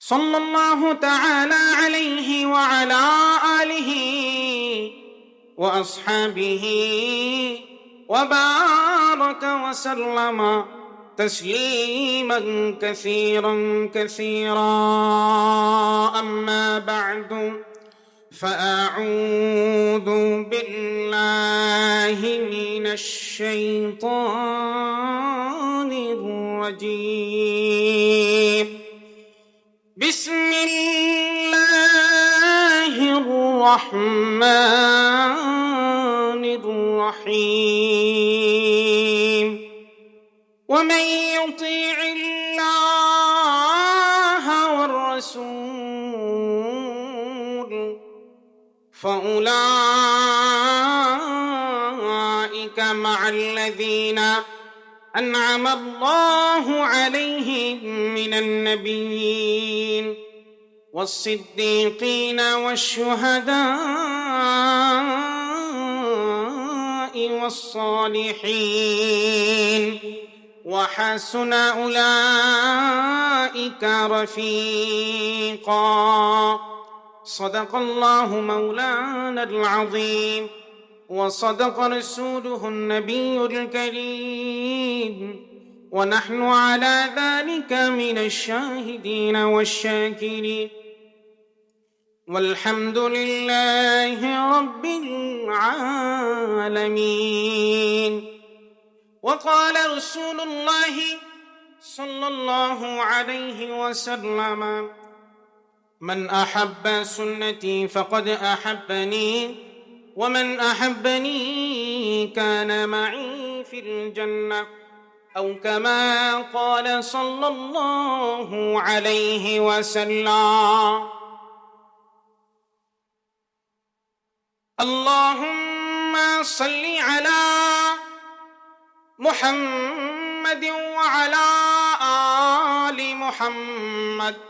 صلى الله تعالى عليه وعلى آله وأصحابه وبارك وسلم تسليما كثيرا كثيرا. أما بعد فأعوذ بالله من الشيطان الرجيم. بسم الله الرحمن الرحيم. ومن يطيع الله والرسول فأولئك مع الذين أنعم الله عليهم من النبيين والصديقين والشهداء والصالحين وحسن أولئك رفيقا. صدق الله مولانا العظيم. وصدق رسوله النبي الكريم. ونحن على ذلك من الشاهدين والشاكرين. والحمد لله رب العالمين. وقال رسول الله صلى الله عليه وسلم من أحب سنتي فقد أحبني ومن أحبني كان معي في الجنة أو كما قال صلى الله عليه وسلم. اللهم صل على محمد وعلى آل محمد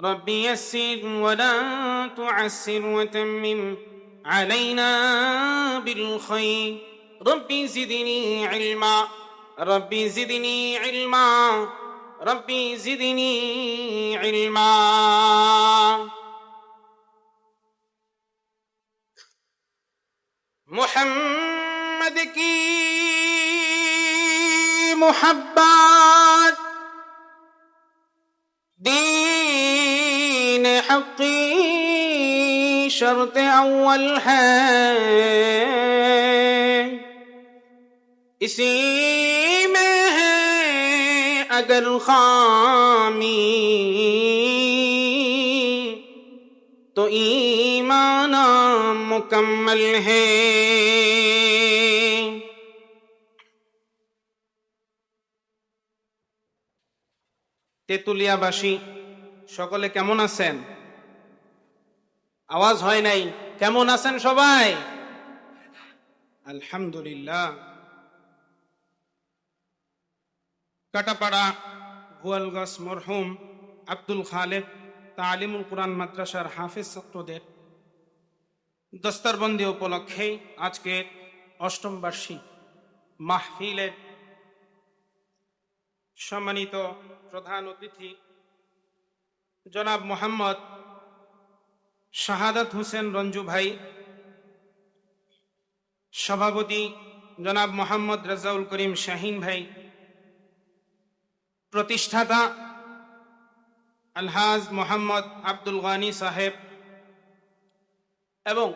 رب يسر ولا تعسر وتمم علينا بالخير. رب زدني علما. رب زدني علما. رب زدني علما. محمد کی محبت بالحق شرط أول है اسی میں ہے اگر خامی تو ایمان مکمل ہے তেতুলিয়াবাসী সকলে কেমন আছেন আওয়াজ হয় নাই। কেমন আছেন সবাই? আলহামদুলিল্লাহ। কাটাপাড়া গোয়ালগাছ মরহুম, আব্দুল খালেক, তালিমুল কোরআন মাদ্রাসার হাফিজ ছাত্রদের দস্তারবন্দি উপলক্ষে আজকে অষ্টম বার্ষিক মাহফিলের সম্মানিত প্রধান অতিথি জনাব মোহাম্মদ শাহাদাত হোসেন রঞ্জু ভাই, সভাপতি জনাব মোহাম্মদ রাজাউল করিম শাহিন ভাই, প্রতিষ্ঠাতা আলহাজ মোহাম্মদ আব্দুল গানি সাহেব এবং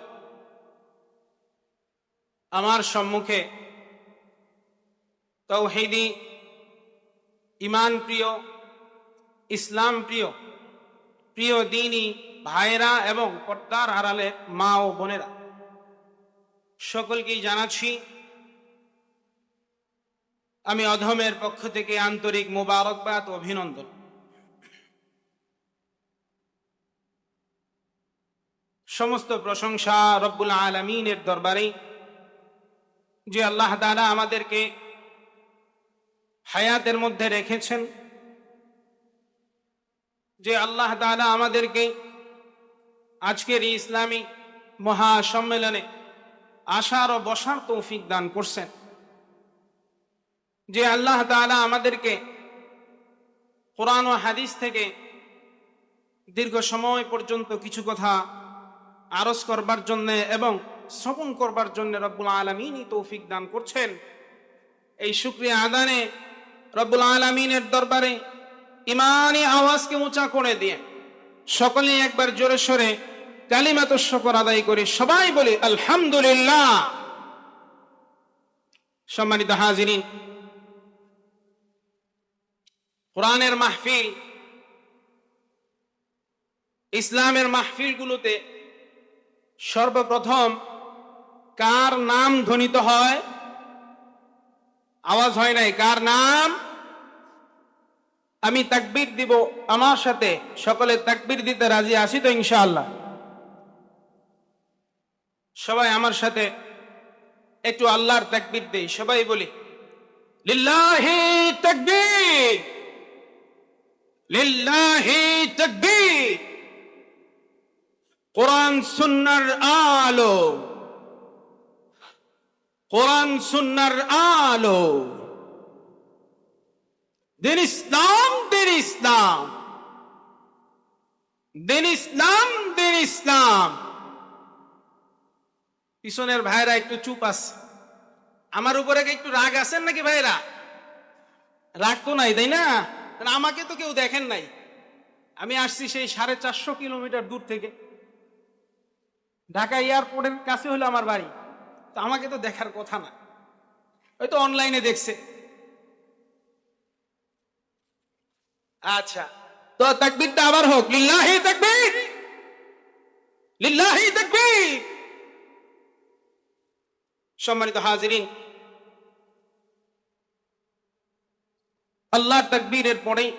আমার সম্মুখে তৌহিদি ইমান প্রিয় ইসলাম প্রিয় প্রিয় দিনী ভাইরা এবং পর্দার আড়ালে মা ও বোনেরা, সকলকেই জানাচ্ছি, আমি অধমের পক্ষ থেকে আন্তরিক মোবারকবাদ অভিনন্দন। সমস্ত প্রশংসা রব্বুল আলমিনের দরবারে, যে আল্লাহ তাআলা আমাদেরকে হায়াতের মধ্যে রেখেছেন, যে আল্লাহ তাআলা আমাদেরকে আজকের এই ইসলামী মহাসম্মেলনে আসার ও বসার তৌফিক দান করছেন। যে আল্লাহ তাআলা আমাদেরকে কোরআন ও হাদিস থেকে দীর্ঘ সময় পর্যন্ত কিছু কথা আরজ করবার জন্য এবং শ্রবণ করবার জন্য রব্বুল আলমিনই তৌফিক দান করছেন। এই শুক্রিয়া আদানে রব্বুল আলমিনের দরবারে ইমানি আওয়াজকে উঁচা করে দিয়ে সকলে একবার জোরে সরে কালিমাত শকর আদায় করে সবাই বলে, আলহামদুলিল্লাহ। সম্মানিত হাজিরিন, কোরআনের মাহফিল, ইসলামের মাহফিলগুলোতে সর্বপ্রথম কার নাম ধ্বনিত হয়? আওয়াজ হয় নাই, কার নাম? আমি তাকবীর দিব আমার সাথে, সকলে তাকবীর দিতে রাজি আছি তো ইনশাআল্লাহ। সবাই আমার সাথে একটু আল্লাহর তাকবীর দেই, সবাই বলি, লিল্লাহি তাকবীর লিল্লাহি তাকবীর, কোরআন সুন্নার আলো, কোরআন সুন্নার আলো। দিন ইসলাম দিন ইসলাম দিন ইসলাম দিন ইসলাম পিছনের ভাইরা একটু চুপ আছে। আমার উপরে একটু রাগ আছেন নাকি ভাইরা? রাগ তো নাই, তাই না? আমাকে তো কেউ দেখেন নাই। আমি আসছি সেই সাড়ে চারশো কিলোমিটার দূর থেকে। ঢাকা এয়ারপোর্টের কাছে হলো আমার বাড়ি। তো আমাকে তো দেখার কথা না। হয়তো অনলাইনে দেখছে। আচ্ছা। তো তাকবীরটা আবার হোক। লিল্লাহি তাকবীর। লিল্লাহি তাকবীর। সম্মানিত হাজিরিন। আল্লাহ তাকবীরের পরে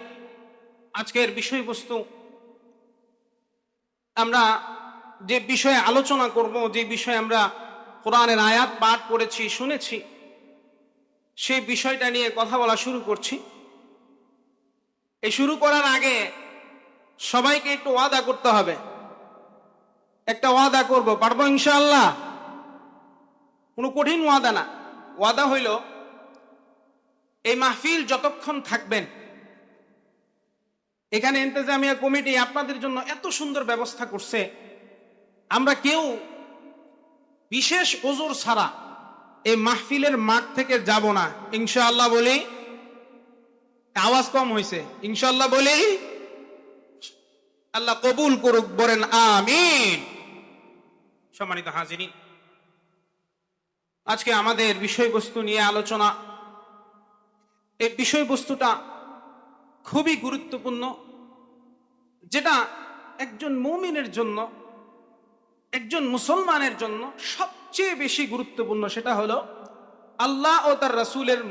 আজকের বিষয়বস্তু আমরা যে বিষয়ে আলোচনা করব, যে বিষয়ে আমরা কোরআনের আয়াত পাঠ করেছি, শুনেছি, সেই বিষয়টা নিয়ে কথা বলা শুরু করছি। এই শুরু করার আগে সবাইকে একটু ওয়াদা করতে হবে। একটা ওয়াদা করব, পারব ইনশাআল্লাহ? কোনো কঠিন ওয়াদা না। ওয়াদা হইল, এই মাহফিল যতক্ষণ থাকবেন, এখানে ইন্তেজামিয়া কমিটি আপনাদের জন্য এত সুন্দর ব্যবস্থা করছে, আমরা কেউ বিশেষ ওজোর ছাড়া এই মাহফিলের মাঠ থেকে যাব না। ইনশাআল্লাহ বলি আওয়াজ কম হয়েছে ইনশাল্লাহ বলি, আল্লাহ কবুল করুক, বলেন আমিন। সম্মানিত হাজিরিন, আজকে আমাদের বিষয়বস্তু নিয়ে আলোচনা। এই বিষয়বস্তুটা খুবই গুরুত্বপূর্ণ, যেটা একজন মুমিনের জন্য, একজন মুসলমানের জন্য সবচেয়ে বেশি গুরুত্বপূর্ণ, সেটা হলো আল্লাহ ও তার রাসূলের